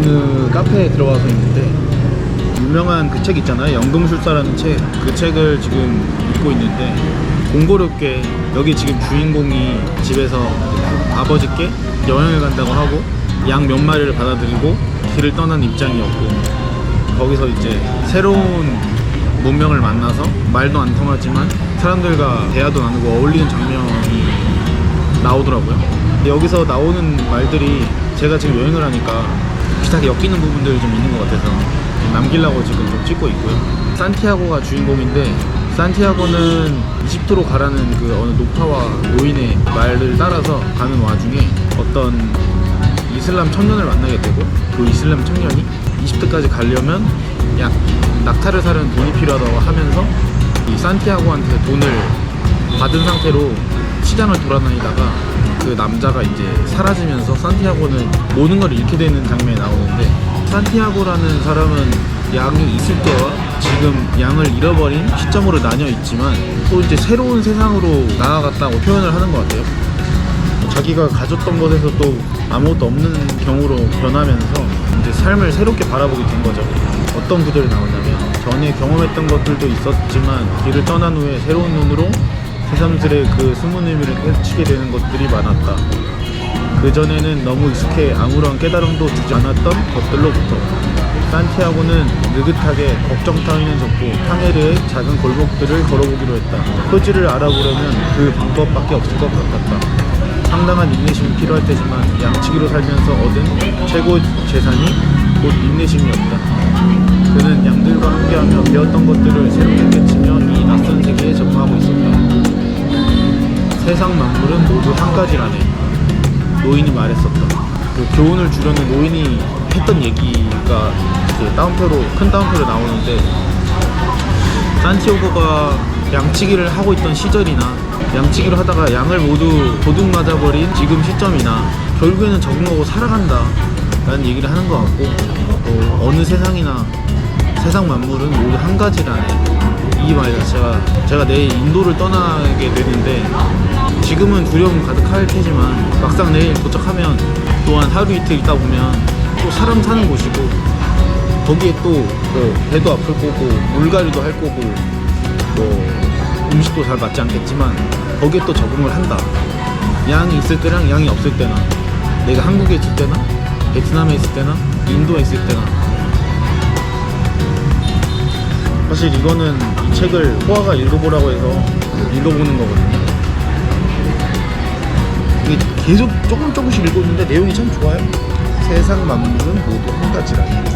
어느 카페에 들어와서 있는데 유명한 그 책 있잖아요. 연금술사라는 책. 그 책을 지금 읽고 있는데 공고롭게 여기 지금 주인공이 집에서 아버지께 여행을 간다고 하고 양 몇 마리를 받아들이고 길을 떠난 입장이었고 거기서 이제 새로운 문명을 만나서 말도 안 통하지만 사람들과 대화도 나누고 어울리는 장면이 나오더라고요. 여기서 나오는 말들이 제가 지금 여행을 하니까 비슷하게 엮이는 부분들이 좀 있는 것 같아서 남기려고 지금 좀 찍고 있고요. 산티아고가 주인공인데 산티아고는 이집트로 가라는 그 어느 노파와 노인의 말을 따라서 가는 와중에 어떤 이슬람 청년을 만나게 되고 그 이슬람 청년이 이집트까지 가려면 약 낙타를 사려는 돈이 필요하다고 하면서 이 산티아고한테 돈을 받은 상태로 시장을 돌아다니다가 그 남자가 이제 사라지면서 산티아고는 모든 걸 잃게 되는 장면이 나오는데 산티아고라는 사람은 양이 있을 때와 지금 양을 잃어버린 시점으로 나뉘어 있지만 또 이제 새로운 세상으로 나아갔다고 표현을 하는 것 같아요. 자기가 가졌던 것에서 또 아무것도 없는 경우로 변하면서 이제 삶을 새롭게 바라보게 된 거죠. 어떤 구절이 나오냐면 전에 경험했던 것들도 있었지만 길을 떠난 후에 새로운 눈으로 새삼스레 그 숨은 의미를 깨치게 되는 것들이 많았다. 그 전에는 너무 익숙해 아무런 깨달음도 주지 않았던 것들로부터 산티아고는 느긋하게 걱정 따위는 접고 카메르의 작은 골목들을 걸어보기로 했다. 토지를 알아보려면 그 방법밖에 없을 것 같았다. 상당한 인내심이 필요할 테지만 양치기로 살면서 얻은 최고 재산이 곧 인내심이었다. 그는 양들과 함께하며 배웠던 것들을 새롭게 세상 만물은 모두 한 가지라네. 노인이 말했었다. 그 교훈을 주려는 노인이 했던 얘기가 이제 따옴표로 큰 따옴표로 나오는데 산티오고가 양치기를 하고 있던 시절이나 양치기를 하다가 양을 모두 도둑 맞아버린 지금 시점이나 결국에는 적응하고 살아간다 라는 얘기를 하는 것 같고 또 어느 세상이나 세상 만물은 모두 한 가지라네 자체가 제가 내일 인도를 떠나게 되는데 지금은 두려움 가득할 테지만 막상 내일 도착하면 또한 하루 이틀 있다 보면 또 사람 사는 곳이고 거기에 또 뭐 배도 아플 거고 물갈이도 할 거고 뭐 음식도 잘 맞지 않겠지만 거기에 또 적응을 한다. 양이 있을 때랑 양이 없을 때나 내가 한국에 있을 때나 베트남에 있을 때나 인도에 있을 때나 사실 이거는 이 책을 호아가 읽어보라고 해서 읽어보는 거거든요. 이게 계속 조금 조금씩 읽고 있는데 내용이 참 좋아요. 세상 만물은 모두 한 가지라